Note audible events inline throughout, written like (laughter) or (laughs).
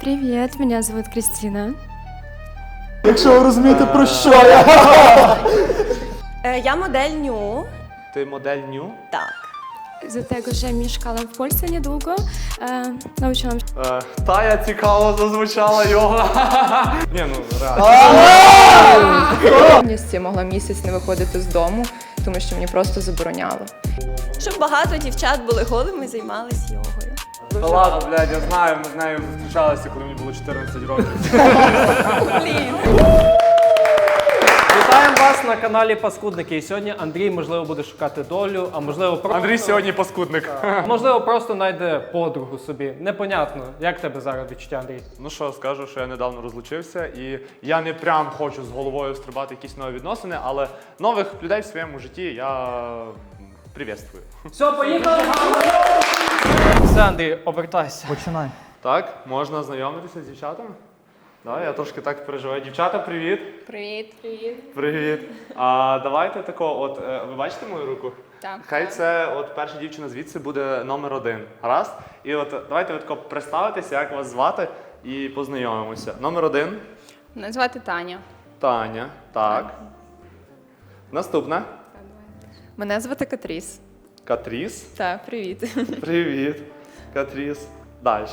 Привет, меня зовут Кристина. Якщо ви розумієте, про що я. (laughs) Е, Я модель ню. Ти модель ню? Так. Z tego, że mieszkałam w Polsce niedługo, e, nauczyłam się Е, Тая цікаво зазвучала його. (laughs) Ні, ну реально. повністю могла місяць не виходити з дому, тому що мені просто забороняло. Щоб багато дівчат були голими і займалися йогою. Та ладно, блядь, я знаю, ми з нею зустрічалися, коли мені було 14 років. Блін. Вітаємо вас на каналі Паскудники. І сьогодні Андрій, можливо, буде шукати долю, а можливо, просто Андрій сьогодні паскудник. можливо, просто знайде подругу собі. Непонятно, як в тебе зараз відчуття, Андрій? Ну що, скажу, що я недавно розлучився, і я не прям хочу з головою стрибати якісь нові відносини, але нових людей в своєму житті я м, приветствую. Все, поїхали! Все, Андрій, обертайся. Починай. Так, можна знайомитися з дівчатами? Да, я трошки так переживаю. Дівчата, привіт. Привіт, привіт. Привіт. А давайте тако, от е, ви бачите мою руку? Так. Хай це от перша дівчина звідси буде номер один. Гаразд? І от давайте ви тако представитеся, як вас звати, і познайомимося. Номер один Мене звати Таня. Таня. Так. Наступна Мене звати Катріс. Катріс. Так, привіт. Привіт. Катріс. Далі.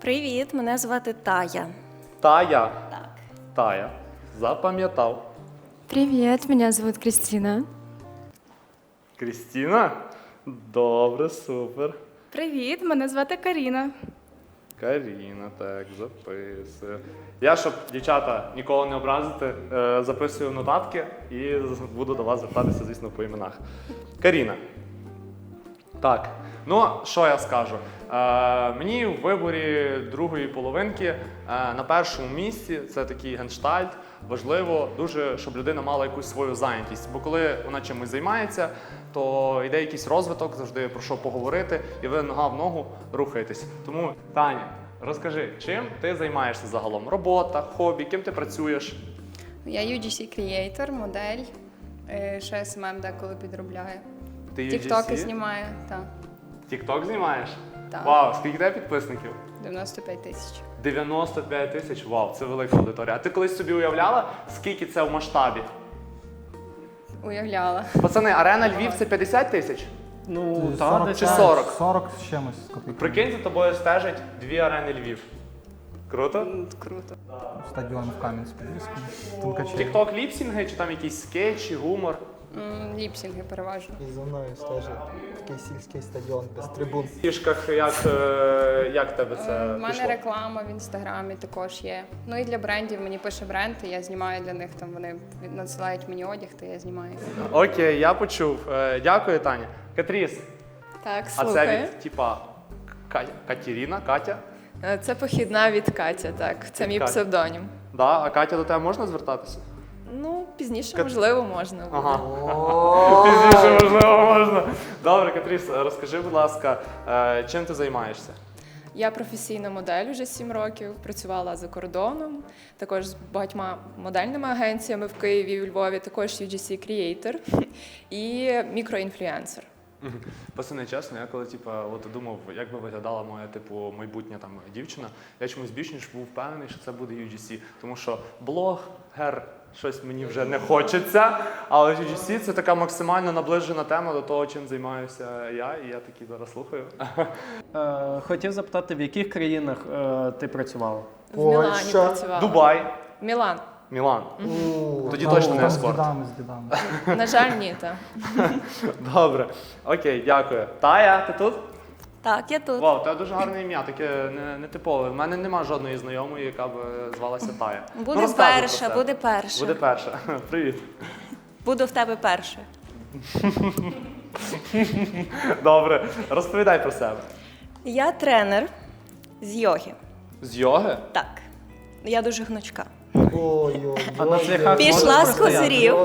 Привіт, мене звати Тая. Тая. Так. Тая. Запам'ятав. Привет, меня зовут Кристина. Крістіна? Добре, супер. Привіт, мене звати Каріна. Каріна, так, записую. Я, щоб дівчата нікого не образити, е, записую нотатки і буду до вас звертатися, звісно, по іменах. Каріна. Так, ну що я скажу? Е, мені в виборі другої половинки е, на першому місці це такий генштальт. Важливо дуже, щоб людина мала якусь свою зайнятість. Бо коли вона чимось займається, то йде якийсь розвиток, завжди про що поговорити, і ви нога в ногу рухаєтесь. Тому, Таня, розкажи, чим ти займаєшся загалом? Робота, хобі, ким ти працюєш? Я UGC Creator, модель. Ще SMM деколи підробляю. Ти Тіктоки знімаю, так. Тікток знімаєш? Так. Вау, скільки тебе підписників? 95 тисяч. 95 тисяч, вау, це велика аудиторія. А ти колись собі уявляла, скільки це в масштабі? Уявляла. Пацани, арена Львів це 50 тисяч? Ну, та, десь чи 40? 40 з чимось з копійками. Прикинь, за тобою стежать дві арени Львів. Круто? Круто. Стадіон в Кам'янськ-Подільському. Тікток ліпсінги чи там якісь скетчі, гумор? М, Ліпсінги переважно. І за мною стежить такий сільський стадіон без трибун. В фішках як, е, як в тебе Е, це У мене пішло? реклама в інстаграмі також є. Ну і для брендів мені пише бренд, і я знімаю для них там. Вони надсилають мені одяг, то я знімаю. Окей, я почув. Е, Дякую, Таня. Катріс, Так, а це від типа Ка- Катерина, Катя? Е, Це похідна від Катя, так. Це Від мій Каті. псевдонім. Да, а Катя до тебе можна звертатися? Ну, пізніше, Кат- можливо, можна. буде. Ага. (laughs) Пізніше, можливо, можна. Добре, Катріс, розкажи, будь ласка, е, чим ти займаєшся? Я професійна модель вже 7 років, працювала за кордоном, також з багатьма модельними агенціями в Києві у Львові, також UGC Creator і мікроінфлюенсер. Пацани, чесно, я коли типа, от думав, як би виглядала моя типу майбутня там дівчина, я чомусь більш ніж був впевнений, що це буде UGC. Тому що блог, гер, щось мені вже не хочеться. Але UGC це така максимально наближена тема до того, чим займаюся я, і я такий зараз слухаю. Е, хотів запитати, в яких країнах е, ти працювала? В Мілані Польща. працювала. Дубай, Мілан. Мілан. Тоді точно не з дідами, з дідами. На жаль, ні, так. Добре. Окей, дякую. Тая, ти тут? Так, я тут. Вау, у тебе дуже гарне ім'я, таке не, не типове. У мене нема жодної знайомої, яка б звалася Тая. Буде Ну, розказуй про перша, себе. буде перша. Буде перша. (laughs) Привіт. Буду в тебе перша. (laughs) Добре, розповідай про себе. Я тренер з йоги. З йоги? Так. Я дуже гнучка. Ой-ой-ой. А на цвяхах Пішла з козирів.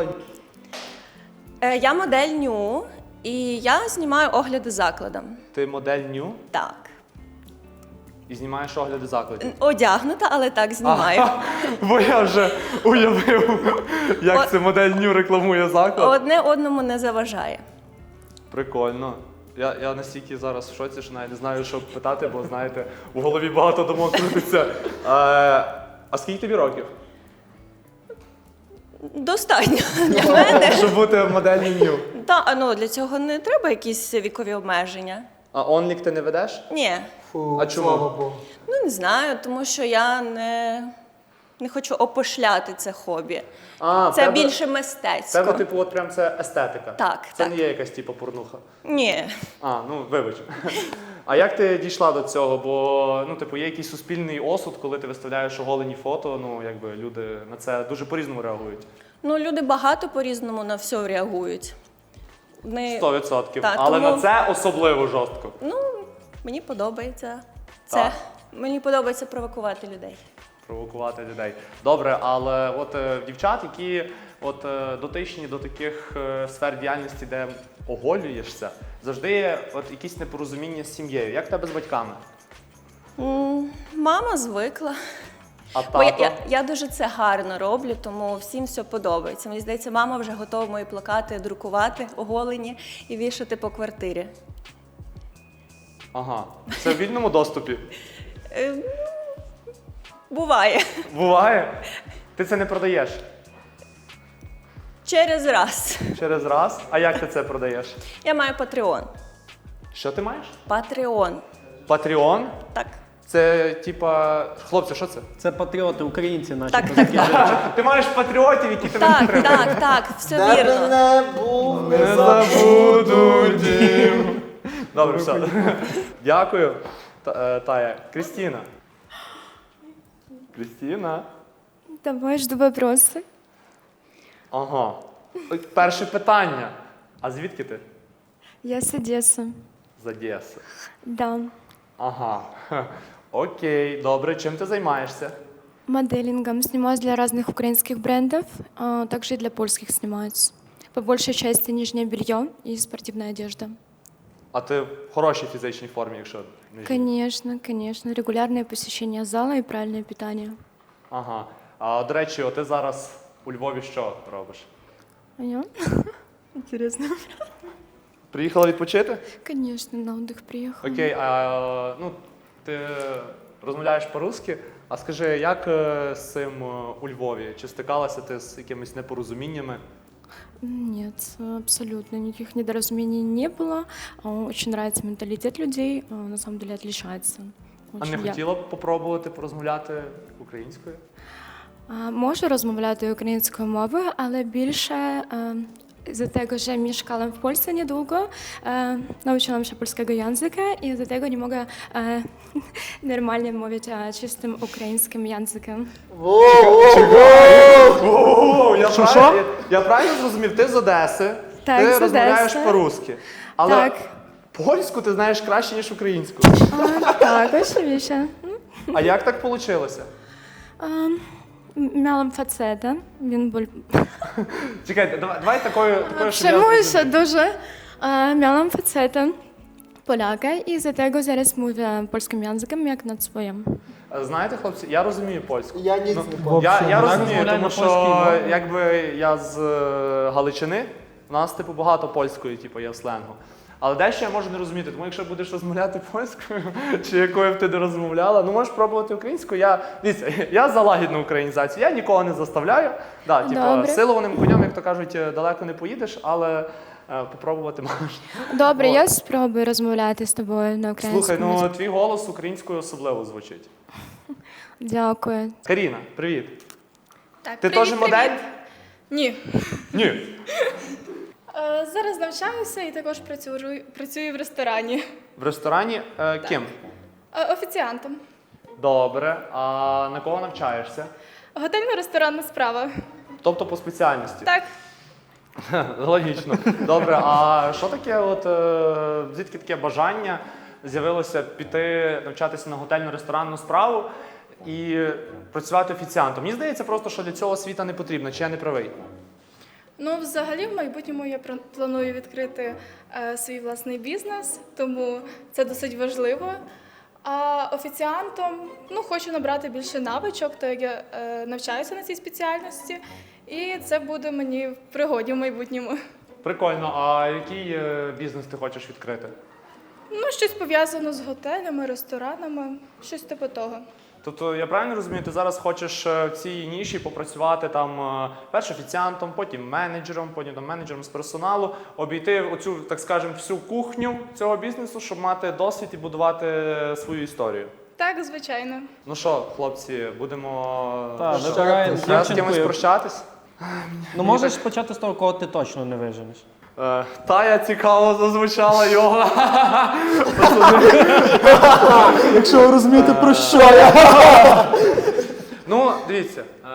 Е, Я модель ню, і я знімаю огляди закладам. Ти модель ню Так. і знімаєш огляди закладів. Одягнута, але так знімаю. Бо я вже уявив, як це модель ню рекламує заклад. Одне одному не заважає. Прикольно. Я, я настільки зараз в шоці, що навіть не знаю, що питати, бо знаєте, в голові багато думок крутиться. Е, а скільки тобі років? Достатньо для мене. Щоб бути в моделі Нью. Та, а ну, для цього не треба якісь вікові обмеження. А онлік ти не ведеш? Ні. Фу, А чому? слава Богу. Ну, не знаю, тому що я не, не хочу опошляти це хобі. А, Це тебе- більше в мистецько. Тебе, типу, от прям це естетика. Так, Це так. не є якась типу порнуха. Ні. А, ну вибач. А як ти дійшла до цього? Бо ну, типу, є якийсь суспільний осуд, коли ти виставляєш оголені фото. Ну, якби люди на це дуже по-різному реагують. Ну, люди багато по-різному на все реагують. Вони, 100%. Але тому- на це особливо жорстко. ну, мені подобається це. Так. Мені подобається провокувати людей. Провокувати людей. Добре, але от е, дівчат, які от е, дотичні до таких е, сфер діяльності, де оголюєшся, завжди є от якісь непорозуміння з сім'єю. Як в тебе з батьками? М, Мама звикла. А Бо я, тато? я, я дуже це гарно роблю, тому всім все подобається. Мені здається, мама вже готова мої плакати друкувати, оголені і вішати по квартирі. Ага. Це в вільному доступі. Е, Буває. Буває? Ти це не продаєш Через раз. через раз. А як ти це продаєш? Я маю Patreon. Що ти маєш? Patreon. Патреон? Так. Це типа. Хлопці, що це? Це патріоти, українці наші. Так, так, так. (laughs) Ти маєш патріотів, які тебе Так, підтримують. так, так, все вірно. не був, не Не забуду дім. Добре, все. Дякую, Та- е, Тая. Крістіна. Крістіна. Давай жду вопросы. Ага. Ой, Перше питання. А звідки ти? Я с Одессы. З Одеси. Да. Ага. Ха. Окей, добре. Чим ти займаєшся? Моделингом снимаюсь для разных украинских брендов, а также и для польских снимаюсь. По большей части нижнее белье и спортивная одежда. А ти в хорошій фізичній формі, якщо не жінка. Конечно, конечно. Регулярное посещение зала и правильное питание. Ага. А до речі, ти зараз у Львові що робиш? Понятно? (laughs) Интересно. Приїхала відпочити? Конечно, на отдых приехала. Окей, а ну ти розмовляєш по-русски. А скажи, як е, з цим е, у Львові? Чи стикалася ти з якимись непорозуміннями? Нет, абсолютно никаких недоразумений не было. Очень нравится менталитет людей, на самом деле отличается. А Очень не я- хотіла б попробувати порозмовляти українською? А, Можу розмовляти українською мовою, але більше е, з-за tego, że mieszkałam w Polsce niedługo, e, nauczyłam się polskiego języka i z tego nie mogę e, normalnie mówić e, czystym ukraińskim językiem. Воу, воу, воу. О, я, Що, правильно, я, я правильно зрозумів, ти з Одеси, Так, ти з розмовляєш Одеси. по-русски. Але Так. польську ти знаєш краще, ніж українську. А, так, oczywiście. А як так вийшло? Ем, Miałam faceta, він був Чекайте, давай, давай такою, такою щоб я Przejmuję дуже. E, Miałam faceta, Polaka i z tego zaraz mówię polskim językiem jak nad swoim. Е, Знаєте, хлопці, я розумію польську. Я ніц Ну, не в. Я, я розумію, тому що якби я з е, Галичини, у нас типу багато польської, типу, є в сленгу. Але дещо я можу не розуміти, тому якщо будеш розмовляти польською, (laughs) чи якою б ти не розмовляла, ну можеш пробувати українською. Я, дивіться, я за лагідну українізацію, я нікого не заставляю. Да, типу, силованим коням, як то кажуть, е, далеко не поїдеш, але е, попробувати можеш. Добре, О. я спробую розмовляти з тобою на українському. Слухай, ну твій голос українською особливо звучить. Дякую. Каріна, привіт. Так, Ти теж модель? Ні. Ні. (laughs) Е, зараз навчаюся і також працюю, працюю в ресторані. В ресторані е, ким? Е, офіціантом. Добре. А на кого навчаєшся? Готельно-ресторанна справа. Тобто по спеціальності? Так. (laughs) Логічно. Добре, а що таке, от е, звідки таке бажання з'явилося піти навчатися на готельно-ресторанну справу і працювати офіціантом? Мені здається, просто що для цього освіта не потрібна, чи я не правий? Ну, взагалі, в майбутньому я планую відкрити е, свій власний бізнес, тому це досить важливо. А офіціантом ну, хочу набрати більше навичок, так як я е, навчаюся на цій спеціальності, і це буде мені в пригоді в майбутньому. Прикольно, а який е, бізнес ти хочеш відкрити? Ну, щось пов'язано з готелями, ресторанами, щось типу того. Тобто, я правильно розумію, ти зараз хочеш е, в цій ніші попрацювати там е, перш офіціантом, потім менеджером, потім там менеджером з персоналу, обійти оцю, так скажемо, всю кухню цього бізнесу, щоб мати досвід і будувати свою історію. Так, звичайно. Ну що, хлопці, будемо Так, що, вибираємо треба з кимось прощатись? Ну можеш почати з того, кого ти точно не виженеш. Е, Тая цікаво зазвучала його. Якщо ви розумієте, про що я. Ну, дивіться, е,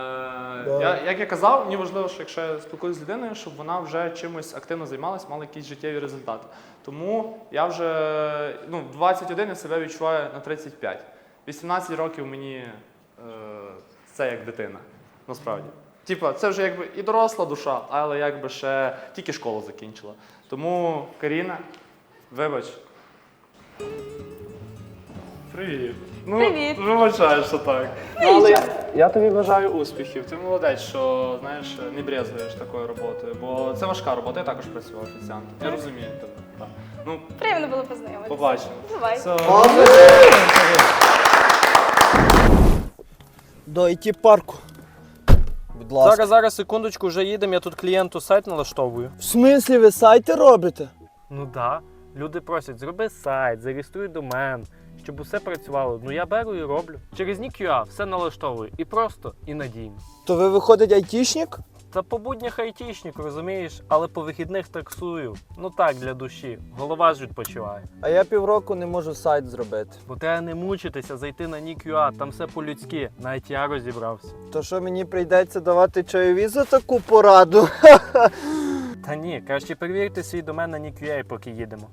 я, як я казав, мені важливо, що якщо я спілкуюся з людиною, щоб вона вже чимось активно займалась, мала якісь життєві результати. Тому я вже ну, в 21 я себе відчуваю на 35. 18 років мені е, це як дитина, насправді. Типа, це вже якби і доросла душа, але якби ще тільки школу закінчила. Тому, Каріна, вибач. Привіт. Ну, Привіт. Вибачаю, що так. Ну, але я, я тобі бажаю успіхів. Ти молодець, що знаєш, не брезгуєш такою роботою, бо це важка робота. Я також працював офіціантом. Я розумію тебе. Так. Ну, Приємно було познайомитися. побачимо. Бувай. Все. До it парку. Будь ласка. Зараз, зараз, секундочку, вже їдемо, я тут клієнту сайт налаштовую. В смислі ви сайти робите? Ну да. Люди просять, зроби сайт, зареєструй домен, щоб усе працювало. Ну я беру і роблю. Через NIQA все налаштовую. І просто, і надійно. То ви виходить айтішник? Та по буднях айтішник, розумієш, але по вихідних таксую. Ну так, для душі. Голова ж відпочиває. А я півроку не можу сайт зробити. Бо треба не мучитися, зайти на NIQA, там все по-людськи. Навіть я розібрався. То що мені прийдеться давати чайові за таку пораду? (laughs) Та ні, краще перевірте свій домен на NIQA, поки їдемо.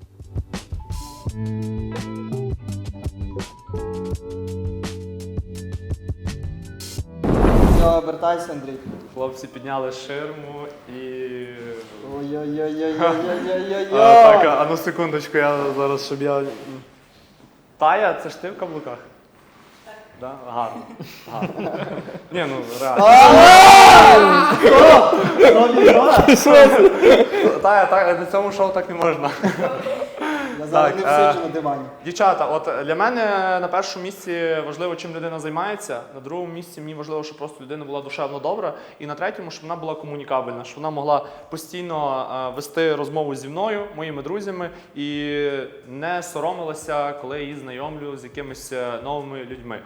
Все, обертайся, Андрій. Хлопці підняли ширму і. Ой-ой-ой-ой-ой-ой-ой-ой. Так, а ну секундочку, я зараз, щоб я. Тая, це ж ти в каблуках? Да? Гарно. Гарно. Ні, ну реально. Тая, так, на цьому шоу так не можна. Зараз не всиджу на дивані. Дівчата, от для мене на першому місці важливо, чим людина займається. На другому місці мені важливо, щоб просто людина була душевно добра. І на третьому, щоб вона була комунікабельна, щоб вона могла постійно е, вести розмову зі мною, моїми друзями, і не соромилася, коли я її знайомлю з якимись е, новими людьми.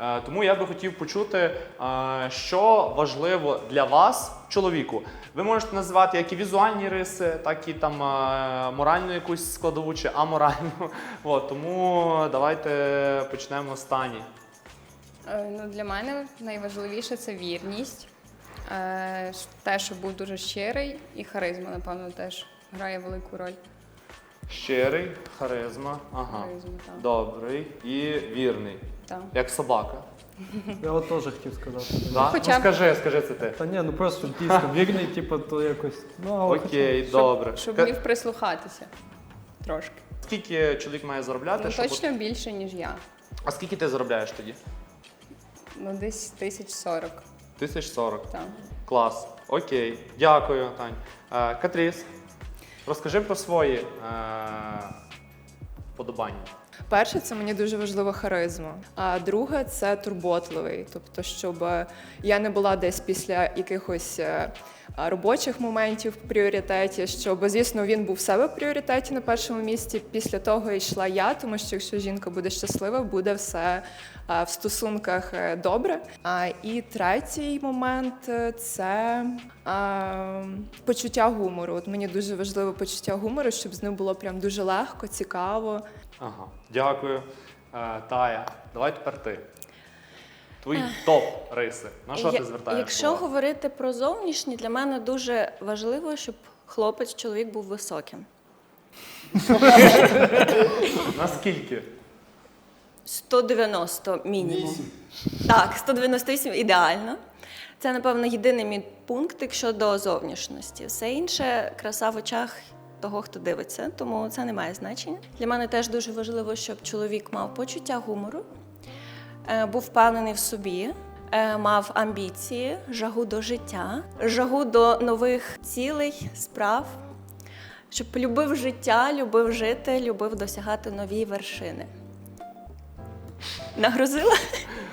Е, Тому я би хотів почути, е, що важливо для вас, чоловіку. Ви можете називати як і візуальні риси, так і там е, моральну якусь складову чи аморальну. (laughs) От, тому давайте почнемо з Тані. Ну, для мене найважливіше це вірність. Те, що був дуже щирий, і харизма, напевно, теж грає велику роль. Щирий, харизма, ага. Харизма, так. добрий і вірний, Так. як собака. Я от теж хотів сказати. Да? Хоча Ну, б- скажи, скажи це ти. Та ні, ну просто дійсно вірний, типу, то якось. Ну, але Окей, добре. Щоб Ка- вмів прислухатися трошки. Скільки чоловік має заробляти? Ну, щоб- точно більше, ніж я. А скільки ти заробляєш тоді? Ну, десь тисяч сорок. Тисяч сорок. Там. Клас. Окей. Дякую, Тань. Е, Катріс, розкажи про свої е, подобання. Перше, це мені дуже важлива харизма. А друге це турботливий. Тобто, щоб я не була десь після якихось е, робочих моментів в пріоритеті, щоб, звісно, він був в себе в пріоритеті на першому місці. Після того йшла я, тому що якщо жінка буде щаслива, буде все в стосунках е, добре. І третій момент е, це почуття гумору. От мені дуже важливо почуття гумору, щоб з ним було прям дуже легко, цікаво. Ага, дякую. Е, Тая, давай тепер ти. Твої топ-риси. На що Я- ти звертаєш? Якщо увагу? говорити про зовнішні, для мене дуже важливо, щоб хлопець, чоловік був високим. (laughs) Наскільки? 190 мінімум. Так, 198 ідеально. Це, напевно, єдиний мій пункт щодо зовнішності. Все інше краса в очах того, хто дивиться, тому це не має значення. Для мене теж дуже важливо, щоб чоловік мав почуття гумору, був впевнений в собі, е, мав амбіції, жагу до життя, жагу до нових цілей, справ, Щоб любив життя, любив жити, любив досягати нові вершини. Нагрузила?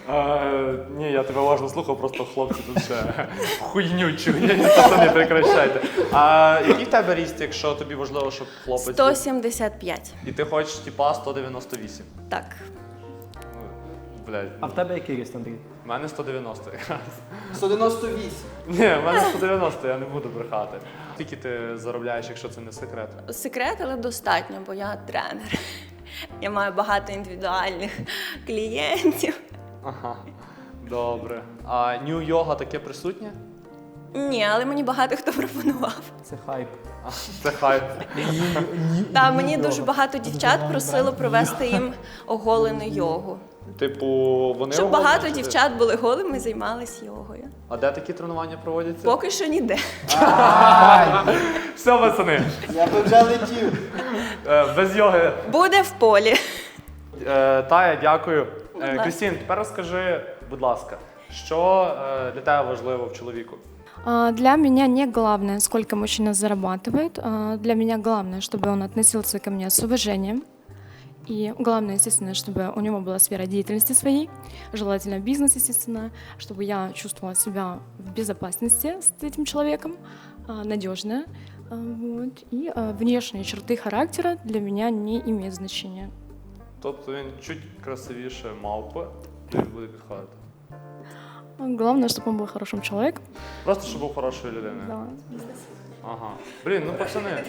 Е, ні, я тебе уважно слухав, просто хлопці тут ще хуйню чують, пацани, прекращайте. А який в тебе ріст, якщо тобі важливо, щоб хлопець був? 175. І ти хочеш, типа, 198. Так. Блядь, А в тебе який ріст, Андрій? в мене 190 якраз. 198. Ні, в мене 190, я не буду брехати. Скільки ти заробляєш, якщо це не секрет? Секрет, але достатньо, бо я тренер. Я маю багато індивідуальних клієнтів. Ага. Добре. А нью йога таке присутнє? Ні, але мені багато хто пропонував. Це хайп. А, це хайп. Та мені дуже багато дівчат просило провести їм оголену йогу. Типу, вони Щоб оголені, багато чи дівчат були голими і займались йогою. А де такі тренування проводяться? Поки що ніде. Все, пацани. Я би вже летів. Е, без йоги. Буде в полі. Е, Тая, дякую. Е, ласка. Крістін, тепер розкажи, будь ласка, що е, для тебе важливо в чоловіку? А, Для меня не главное, сколько мужчина зарабатывает. А, Для меня главное, чтобы он относился ко мне с уважением. И главное, естественно, чтобы у него была сфера деятельности своей, желательно бизнес, естественно, чтобы я чувствовала себя в безопасности с этим человеком, а, надежно. А, Вот. И а, внешние черты характера для меня не имеют значения. Тобто він чуть красивіше мавпи, тобі буде підходити. А Главное, чтобы он был хорошим человеком. Просто щоб був хорошою людиною. Да. Ага. Блін, ну пацани.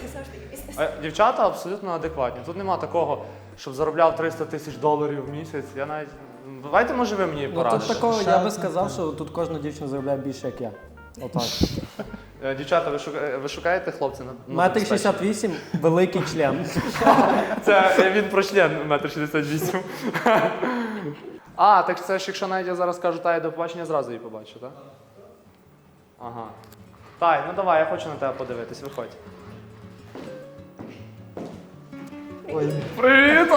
А дівчата абсолютно адекватні. Тут нема такого, Щоб заробляв 300 тисяч доларів в місяць. Я навіть. Давайте, може, ви мені Ну тут порадите. такого я би сказав, що тут кожна дівчина заробляє більше, як я. Отак. Е, Дівчата, ви, шука... ви шукаєте хлопця на забезпечення? 68, великий член. (laughs) Це е, він про член метр 68. (laughs) А, так це ж якщо навіть я зараз кажу Тай до побачення, зразу її побачу, так? Ага. Тай, ну давай, я хочу на тебе подивитись, виходь. (laughs) Привіт!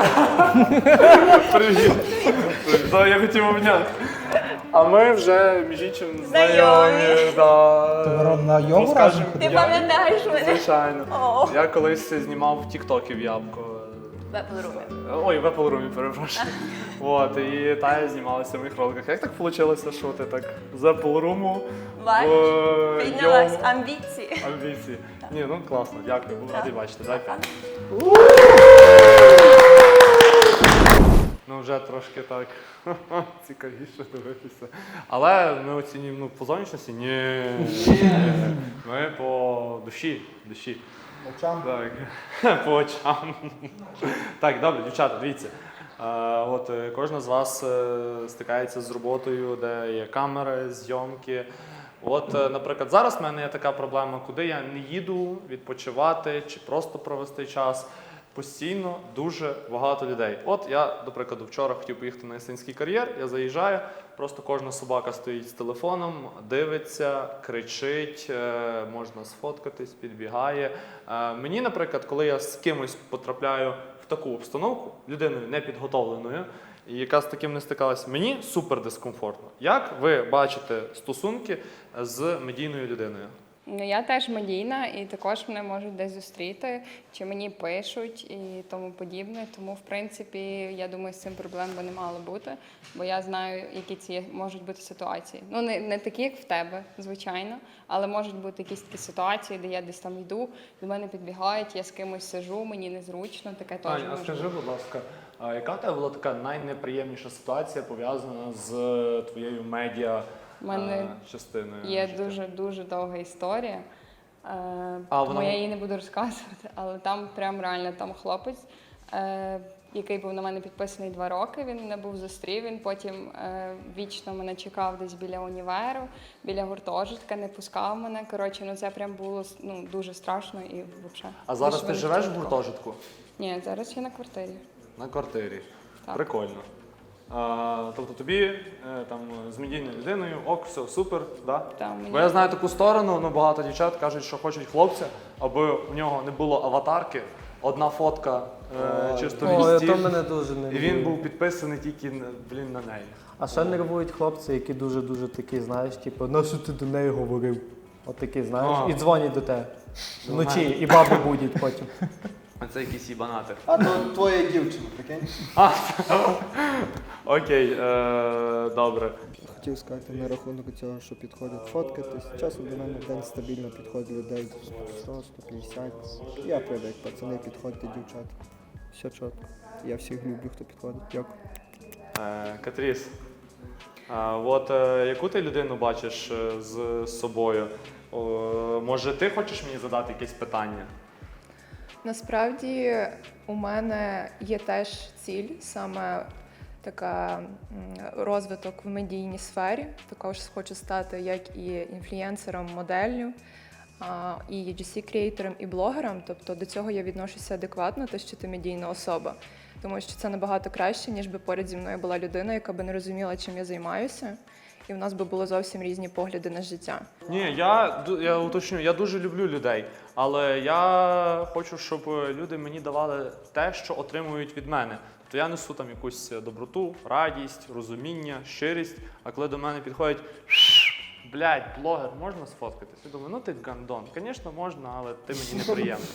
Привіт! Да, я хотів обняти. А ми вже між іншим знайомі. Да. Розкажемо. Ти пам'ятаєш мене? Звичайно. О. Я колись знімав в. Ой, в Apple Room, перепрошую. (laughs) От, і Тая знімалася в моїх роликах. Як так вийшло, що ти так з Apple Room Бачиш? в Піднялась йому амбіції. амбіції? Ні, ну класно, дякую, був радий бачити. Дай п'ять. Ну, вже трошки так (laughs) цікавіше дивитися. Але ми оцінюємо ну, по зовнішності? Ні. Ми по душі. душі. Очам. Так, (laughs) по очам. Так, добре, дівчата, дивіться. Е, от е, кожна з вас е, стикається з роботою, де є камери, зйомки. От, наприклад, зараз в мене є така проблема, куди я не їду відпочивати чи просто провести час. Постійно дуже багато людей. От я, до прикладу, вчора хотів поїхати на Ясинський кар'єр, я заїжджаю, просто кожна собака стоїть з телефоном, дивиться, кричить, е, можна сфоткатись, підбігає. Е, Мені, наприклад, коли я з кимось потрапляю в таку обстановку, людиною непідготовленою, яка з таким не стикалась, мені супер дискомфортно. Як ви бачите стосунки з медійною людиною? Ну я теж медійна, і також мене можуть десь зустріти, чи мені пишуть і тому подібне. Тому, в принципі, я думаю, з цим проблем би не мало бути, бо я знаю, які ці можуть бути ситуації. Ну не, не такі, як в тебе, звичайно, але можуть бути якісь такі ситуації, де я десь там йду, до мене підбігають, я з кимось сижу, мені незручно, таке теж Аня, а скажи, будь ласка, яка тебе була така найнеприємніша ситуація пов'язана з твоєю медіа У мене е, частиною? Є життя? дуже дуже довга історія. Е, А, тому вона- я її не буду розказувати, але там прям реально там хлопець, е, який був на мене підписаний два роки. Він мене був зустрів. Він потім е, вічно мене чекав десь біля універу, біля гуртожитка, не пускав мене. Коротше, ну це прям було ну, дуже страшно і взагалі. А зараз ти живеш в гуртожитку? Ні, зараз я на квартирі. На квартирі. Так. Прикольно. А, тобто тобі е, там з медійною людиною, ок, все, супер, да? Там мені Бо я знаю таку сторону, ну багато дівчат кажуть, що хочуть хлопця, аби в нього не було аватарки, одна фотка е, чисто Ой, від то мене дуже не і він був підписаний тільки на- блін, на неї. А ще нервують хлопці, які дуже-дуже такі, знаєш, типу, на що ти до неї говорив? От такі, знаєш, А. і дзвонять до тебе. Вночі і баби будуть потім. (laughs) А це якісь їбанати. А то твоя дівчина, прикинь? (laughs) Окей, е, добре. Хотів сказати на рахунок цього, що підходять фоткатись. Часом до мене в день стабільно підходить людей 100, 150. Я привик, пацани, підходьте, дівчата. Все чітко. Я всіх люблю, хто підходить. Дякую. Е, Катріс, а, от е, яку ти людину бачиш е, з собою? О, може, ти хочеш мені задати якесь питання? Насправді у мене є теж ціль, саме така розвиток в медійній сфері. Також хочу стати як і інфлюенсером, моделлю, і UGC-креатором, і блогером. Тобто до цього я відношуся адекватно, те, що ти медійна особа. Тому що це набагато краще, ніж би поряд зі мною була людина, яка би не розуміла, чим я займаюся, і в нас би були зовсім різні погляди на життя. Ні, я, я уточню, я дуже люблю людей, але я хочу, щоб люди мені давали те, що отримують від мене. Тобто я несу там якусь доброту, радість, розуміння, щирість. А коли до мене підходять, блядь, блогер, можна сфоткатись? Я думаю, ну ти гандон. Звісно, можна, але ти мені неприємний.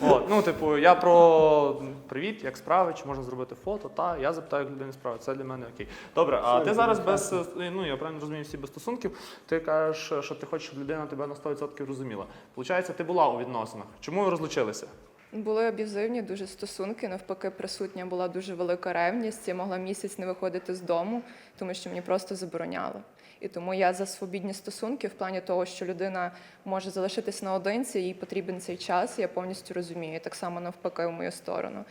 (laughs) От, ну, типу, я про привіт, як справи, чи можна зробити фото, та я запитаю як людини справи. Це для мене окей. Добре, а ти зараз без е, ну я правильно розумію всі без стосунків. Ти кажеш, що ти хочеш, щоб людина тебе на 100% розуміла. Получається, ти була у відносинах. Чому ви розлучилися? Були аб'юзивні дуже стосунки. Навпаки, присутня була дуже велика ревність. Я могла місяць не виходити з дому, тому що мені просто забороняли. І тому я за свобідні стосунки в плані того, що людина може залишитись наодинці, їй потрібен цей час. Я повністю розумію. Так само навпаки в мою сторону.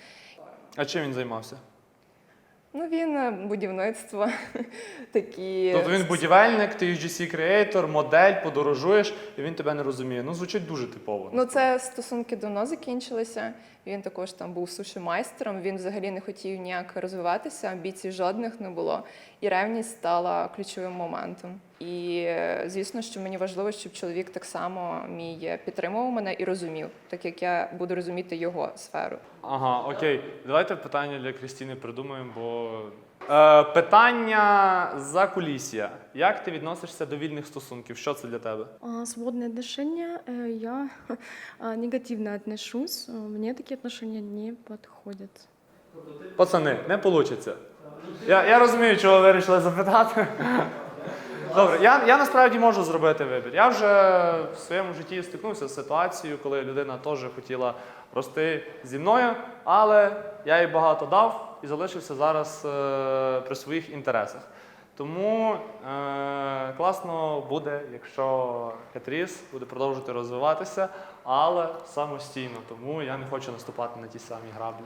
А чим він займався? Ну він е, будівництво (laughs) такі. Тобто він будівельник, ти UGC креатор, модель, подорожуєш, і він тебе не розуміє. Ну звучить дуже типово. Ну, це стосунки давно закінчилися. Він також там був суші-майстером. Він взагалі не хотів ніяк розвиватися, амбіцій жодних не було. І ревність стала ключовим моментом. І е, звісно, що мені важливо, щоб чоловік так само мій е, підтримував мене і розумів, так як я буду розуміти його сферу. Ага, окей. Давайте питання для Крістіни придумаємо, бо. Е, питання за кулісся. Як ти відносишся до вільних стосунків? Що це для тебе? А, Свободные отношения, э, я (laughs) а, негативно отношусь. Э, Мне такие отношения не подходят. Пацани, не вийде. Я, я розумію, чого ви вирішили запитати. (laughs) Добре, я, я насправді можу зробити вибір. Я вже в своєму житті стикнувся з ситуацією, коли людина теж хотіла рости зі мною, але я їй багато дав і залишився зараз е, при своїх інтересах. Тому е, класно буде, якщо Катріс буде продовжувати розвиватися, але самостійно. Тому я не хочу наступати на ті самі граблі.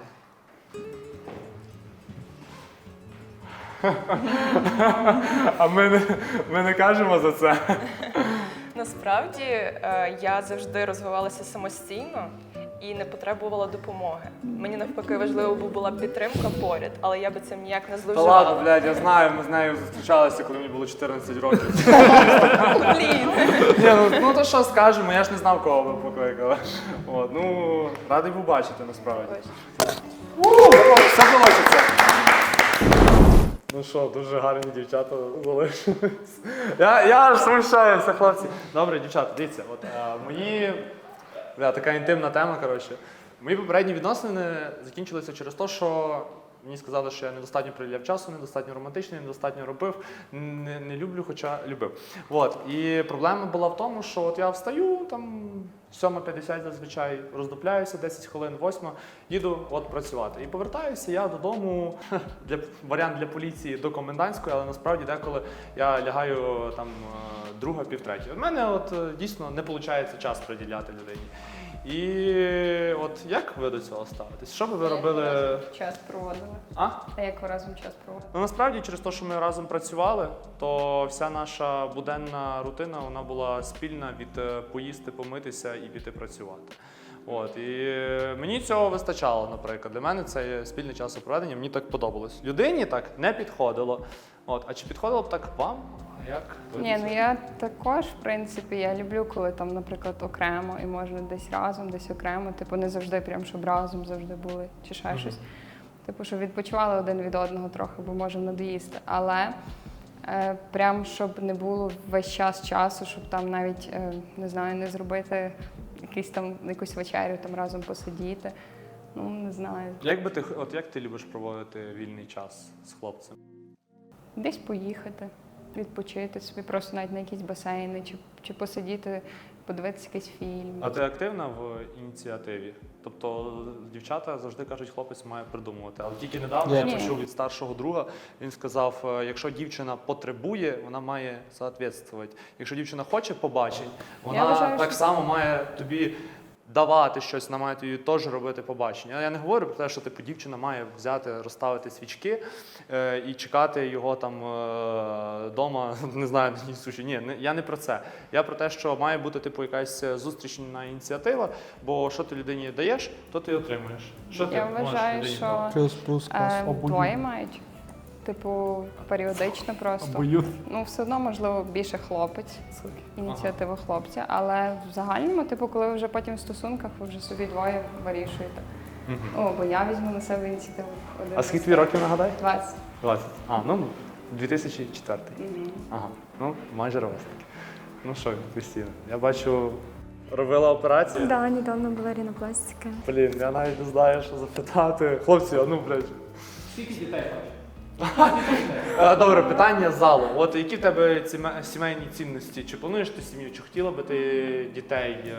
(laughs) А ми не, ми не кажемо за це. Насправді е, я завжди розвивалася самостійно і не потребувала допомоги. Мені навпаки важливо була підтримка поряд, але я би цим ніяк не Та зловживала. ладно, блядь, я знаю, ми з нею зустрічалися, коли мені було 14 років. Блін. Ні, ну, ну то що скажемо, я ж не знав, кого ви покликали. От, ну, радий був бачити насправді. Все вийде. Ну що, дуже гарні дівчата залишились. Я, я аж смущаюся, хлопці. Добре, дівчата, дивіться, от е, мої. Така інтимна тема, коротше. Мої попередні відносини закінчилися через те, що мені сказали, що я недостатньо приділяв часу, недостатньо романтичний, недостатньо робив, не, не люблю, хоча любив. От. І проблема була в тому, що от я встаю там 7.50 зазвичай роздупляюся, 10 хвилин, 8, їду от працювати. І повертаюся я додому для варіант для поліції до комендантської, але насправді деколи я лягаю там е, друга, півтретя. У мене от е, дійсно не виходить час приділяти людині. І от як ви до цього ставитесь? Що би ви робили? Час проводили. А? А як ви разом час проводили? Ну насправді через те, що ми разом працювали, то вся наша буденна рутина вона була спільна від е, поїсти, помитися і піти працювати. От і е, мені цього вистачало, наприклад. Для мене це є спільне часопроведення, мені так подобалось. Людині так не підходило. От, а чи підходило б так вам? Як? Ні, ну я також, в принципі, я люблю, коли там, наприклад, окремо і можна десь разом, десь окремо. Типу, не завжди прям, щоб разом завжди були, чи ще щось. Типу, щоб відпочивали один від одного трохи, бо може надоїсти. Але е, прям щоб не було весь час часу, щоб там навіть е, не знаю, не зробити якийсь там якусь вечерю там разом посидіти. Ну, не знаю. Як би ти от як ти любиш проводити вільний час з хлопцем? Десь поїхати, відпочити собі, просто навіть на якісь басейни, чи, чи посидіти, подивитися якийсь фільм. А ти активна в ініціативі? Тобто дівчата завжди кажуть, хлопець має придумувати. Але тільки недавно я Ні. почув від старшого друга. Він сказав: е, якщо дівчина потребує, вона має соответствувати. Якщо дівчина хоче побачень, вона вважаю, так що- само має тобі. Давати щось, має тобі теж робити побачення. Я не говорю про те, що типу дівчина має взяти, розставити свічки е, і чекати його там вдома, (laughs) не знаю, на суші. Ні, не, я не про це. Я про те, що має бути типу якась зустрічна ініціатива, бо що ти людині даєш, то ти отримуєш. Що ти Я можеш вважаю, що? Е, двоє мають. Типу, періодично просто. Ну, все одно, можливо, більше хлопець, ініціатива хлопця. Але в загальному, типу, коли ви вже потім в стосунках, ви вже собі двоє вирішуєте. О, бо я візьму на себе ініціативу. один А скільки твій років нагадай? 20. 20. А, ну 2004. Ага, ну майже ровесники. Ну що, Кристина, я бачу, робила операцію. Да, недавно была ринопластика. Блін, я навіть не знаю, що запитати. Хлопці, а ну, блядь. Скільки дітей хочеш? Е, Добре, питання з залу. От які в тебе ціме- сімейні цінності? Чи плануєш ти сім'ю? Чи хотіла би ти дітей е,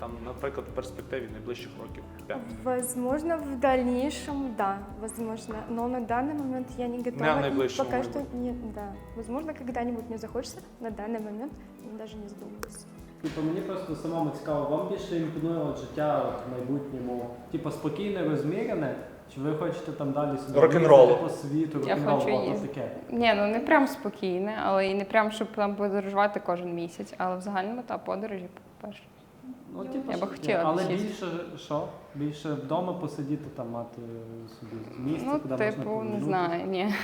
там, наприклад, в перспективі найближчих років? п'ять? Возможно, в дальнейшем, да, возможно. Но на данный момент я не готова. Не в и наиближшем пока может что не, да. Возможно, когда-нибудь мне захочется. На данный момент даже не задумываюсь. Типу, мені просто самому цікаво, вам більше імпонує от життя от, в майбутньому, типу, спокійне, розмірене, чи ви хочете там далі собі Рок-н-ролу. їздити по світу, Я рок-н-рол, хочу от їздити. таке. Ні, ну не прям спокійне, але і не прям, щоб там подорожувати кожен місяць. Але в загальному та подорожі перше. Ну, типу, Я би що хотіла таке. Але десь їздити. більше що? Більше вдома посидіти, там мати собі місце, Ну, куди можна типу, не повернутися. знаю, ні.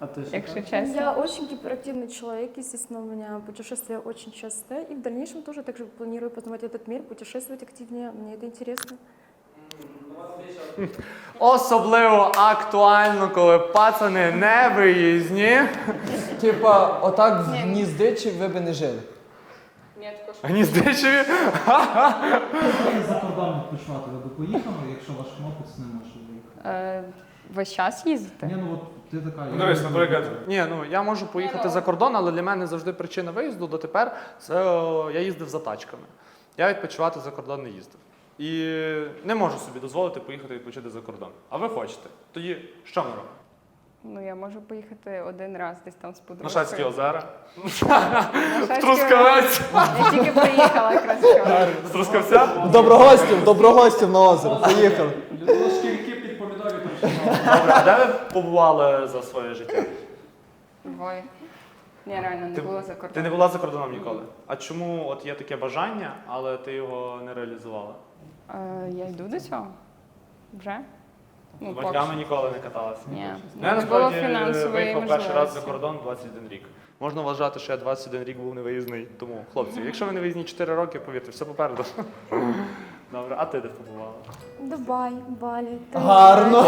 А ти що Якщо кажеш? чесно. Я очень гиперактивный человек, естественно, у меня путешествия очень часто. И в дальнейшем тоже также планирую познавать этот мир, путешествовать активнее. Мне это интересно. Особливо актуально, коли пацани не виїзні. Типа, отак в гніздичі ви би не жили. Ні, також. Гніздичеві. За кордон відпочивати, ви б поїхали, якщо ваш хлопець не може виїхати? Е, весь час їздити? Ні, ну от ти така. я Дивись, наприклад, ні, ну я можу поїхати за кордон, але для мене завжди причина виїзду дотепер це о, я їздив за тачками. Я відпочивати за кордон не їздив. І не можу собі дозволити поїхати відпочити за кордон. А ви хочете? Тоді що ми робимо? Ну, я можу поїхати один раз десь там з На подружкою. Шацькі озера, Трускавець. Я тільки приїхала якраз вчора. з Трускавця. Доброгостів, доброгостів на озеро. Поїхали. Ну, шкірки під помідорі там ще. Добре, а де ви побували за своє життя? Двоє. Ні, реально, не Ти- було за Ти не була за кордоном ніколи. А чому от є таке бажання, але ти його не реалізувала? Е, я йду до цього. Вже? Ну, поки батьками що. ніколи не каталася. Ні. Ну, я Не було насправді фінансової виїхав перший раз за можливості. кордон 21 рік. Можна вважати, що я 21 рік був невиїзний. Тому, хлопці, якщо ви не виїзні 4 роки, повірте, все попереду. Добре, а ти де побувала? Дубай, Бали, Гарно.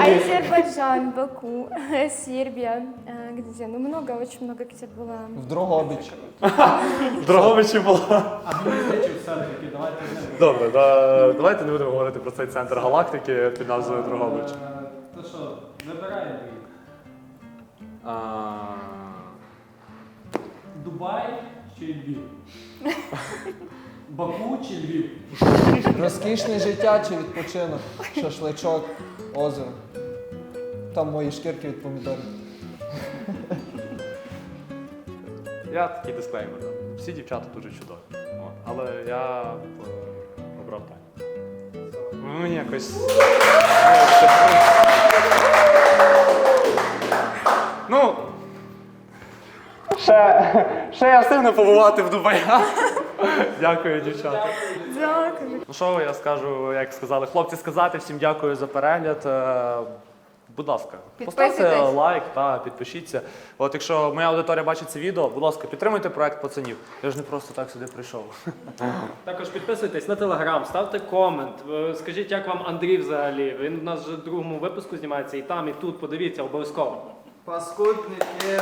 Азербайджан, Баку, (laughs) Сербия, э, где? Ну, много, очень много где была. В Дрогобич. В Дрогобичі була. А мені здається, все-таки, давайте не Добре, да, давайте не будемо говорити про цей центр галактики під назвою Дрогобич. Е, То що, вибираємо. А, Дубай чи Львів? (laughs) Баку чи Львів? Розкішне життя чи відпочинок? Шашличок, озеро. Там мої шкірки від помідорів. Я такий дисклеймер. Всі дівчата дуже чудові. От. Але я е, обрав так. Мені якось. Ну. Ще, ще я встигну побувати в Дубаях. Дякую, дівчата. Дякую. Ну що я скажу, як сказали хлопці сказати, всім дякую за перегляд. Е, Будь ласка, поставте лайк та підпишіться. От якщо моя аудиторія бачить це відео, будь ласка, підтримуйте проект пацанів. Я ж не просто так сюди прийшов. Також підписуйтесь на телеграм, ставте комент. е, Скажіть, як вам Андрій взагалі? Він у нас вже в другому випуску знімається і там, і тут. Подивіться обов'язково. Паскудники.